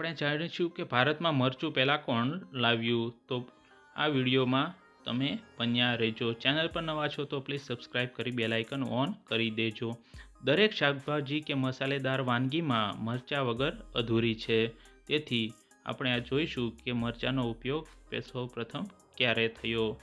આપણે જાણીશું કે ભારતમાં મરચું પહેલાં કોણ લાવ્યું? તો આ વિડીયોમાં તમે બન્યા રહેજો. ચેનલ પર નવા છો તો પ્લીઝ સબસ્ક્રાઇબ કરી બેલ ઓન કરી દેજો. દરેક શાકભાજી કે મસાલેદાર વાનગીમાં મરચાં વગર અધૂરી છે. તેથી આપણે આ જોઈશું કે મરચાંનો ઉપયોગ સૌ પ્રથમ ક્યારે થયો?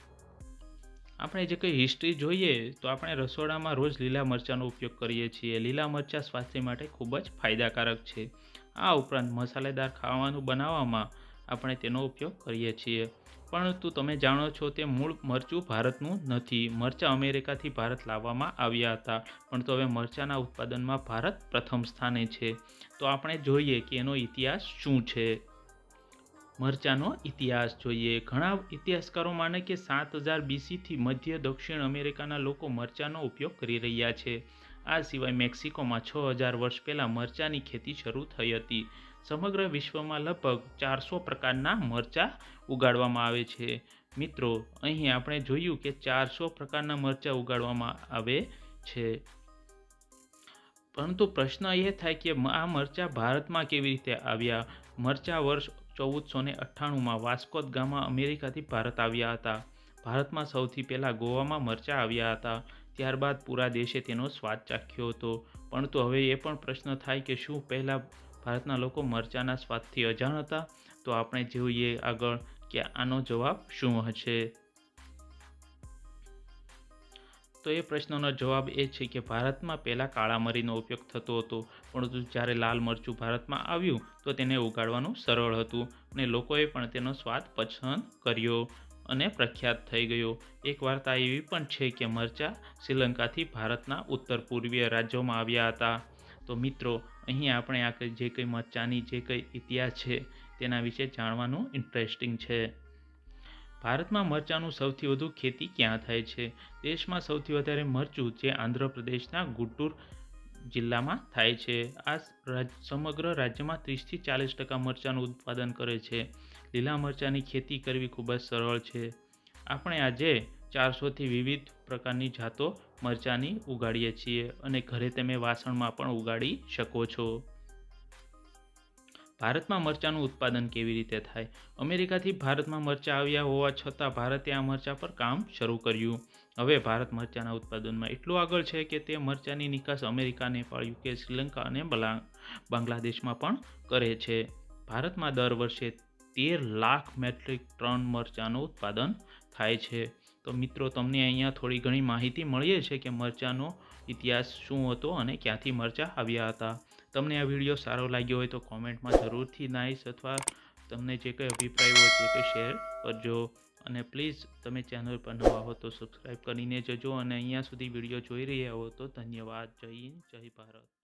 આપણે જે કંઈ હિસ્ટ્રી જોઈએ તો આપણે રસોડામાં રોજ લીલા મરચાંનો ઉપયોગ કરીએ છીએ. લીલા મરચાં સ્વાસ્થ્ય માટે ખૂબ જ ફાયદાકારક છે. આ ઉપરાંત મસાલેદાર ખાવાનું બનાવવામાં આપણે તેનો ઉપયોગ કરીએ છીએ. પરંતુ તમે જાણો છો તે મૂળ મરચું ભારતનું નથી. મરચાં અમેરિકાથી ભારત લાવવામાં આવ્યા હતા. પણ તો હવે મરચાંના ઉત્પાદનમાં ભારત પ્રથમ સ્થાને છે. તો આપણે જોઈએ કે એનો ઇતિહાસ શું છે? મરચાંનો ઇતિહાસ જોઈએ. ઘણા ઇતિહાસકારો માને કે સાત હજાર બીસીથી મધ્ય દક્ષિણ અમેરિકાના લોકો મરચાંનો ઉપયોગ કરી રહ્યા છે. આ સિવાય મેક્સિકોમાં છ હજાર વર્ષ પહેલાં મરચાની ખેતી શરૂ થઈ હતી. સમગ્ર વિશ્વમાં લગભગ ચારસો પ્રકારના મરચાં ઉગાડવામાં આવે છે. મિત્રો, અહીં આપણે જોયું કે ચારસો પ્રકારના મરચાં ઉગાડવામાં આવે છે. પરંતુ પ્રશ્ન એ થાય કે આ મરચાં ભારતમાં કેવી રીતે આવ્યા? મરચાં વર્ષ ચૌદસો ને અઠ્ઠાણુંમાં વાસ્કોદ ગામા અમેરિકાથી ભારત આવ્યા હતા. ભારતમાં સૌથી પહેલાં ગોવામાં મરચાં આવ્યા હતા. ત્યારબાદ પૂરા દેશે તેનો સ્વાદ ચાખ્યો હતો. પરંતુ હવે એ પણ પ્રશ્ન થાય કે શું પહેલાં ભારતના લોકો મરચાના સ્વાદથી અજાણ હતા? તો આપણે જોઈએ આગળ કે આનો જવાબ શું હશે. તો એ પ્રશ્નનો જવાબ એ છે કે ભારતમાં પહેલાં કાળા મરીનો ઉપયોગ થતો હતો. પરંતુ જ્યારે લાલ મરચું ભારતમાં આવ્યું, તો તેને ઉગાડવાનું સરળ હતું અને લોકોએ પણ તેનો સ્વાદ પસંદ કર્યો. અને પ્રખ્યાત થઈ ગયો. એક વાર્તા એવી પણ છે કે મરચાં શ્રીલંકાથી ભારતના ઉત્તર પૂર્વીય રાજ્યોમાં આવ્યા હતા. તો મિત્રો, અહીં આપણે આ જે કંઈ મરચાંની જે કંઈ ઇતિહાસ છે તેના વિશે જાણવાનું ઇન્ટરેસ્ટિંગ છે. ભારતમાં મરચાંનું સૌથી વધુ ખેતી ક્યાં થાય છે? દેશમાં સૌથી વધારે મરચું જે આંધ્રપ્રદેશના ગુટુર જિલ્લામાં થાય છે. આ સમગ્ર રાજ્યમાં ત્રીસથી ચાલીસ ટકા મરચાંનું ઉત્પાદન કરે છે. લીલા મરચાંની ખેતી કરવી ખૂબ જ સરળ છે. આપણે આજે ચારસોથી વિવિધ પ્રકારની જાતો મરચાંની ઉગાડીએ છીએ અને ઘરે તમે વાસણમાં પણ ઉગાડી શકો છો. ભારતમાં મરચાંનું ઉત્પાદન કેવી રીતે થાય? અમેરિકાથી ભારતમાં મરચાં આવ્યા હોવા છતાં ભારતે આ મરચાં પર કામ શરૂ કર્યું. હવે ભારત મરચાંના ઉત્પાદનમાં એટલું આગળ છે કે તે મરચાંની નિકાસ અમેરિકા, નેપાળ, યુકે, શ્રીલંકા અને બાંગ્લાદેશમાં પણ કરે છે. ભારતમાં દર વર્ષે તેર લાખ મેટ્રિક ટન મરચાંનું ઉત્પાદન થાય છે. તો મિત્રો, તમને અહીંયા થોડી ઘણી માહિતી મળીએ છે કે મરચાંનો ઇતિહાસ શું હતો અને ક્યાંથી મરચાં આવ્યા હતા. તમને આ વીડિયો સારો લાગ્યો હોય તો કોમેન્ટમાં જરૂરથી નાઈશ અથવા તમને જે કંઈ અભિપ્રાય હોય તે કંઈ શેર કરજો. અને પ્લીઝ, તમે ચેનલ પર નવા હો તો સબસ્ક્રાઈબ કરીને જજો અને અહીંયા સુધી વીડિયો જોઈ રહ્યા હો તો ધન્યવાદ. જય હિન્દ, જય ભારત.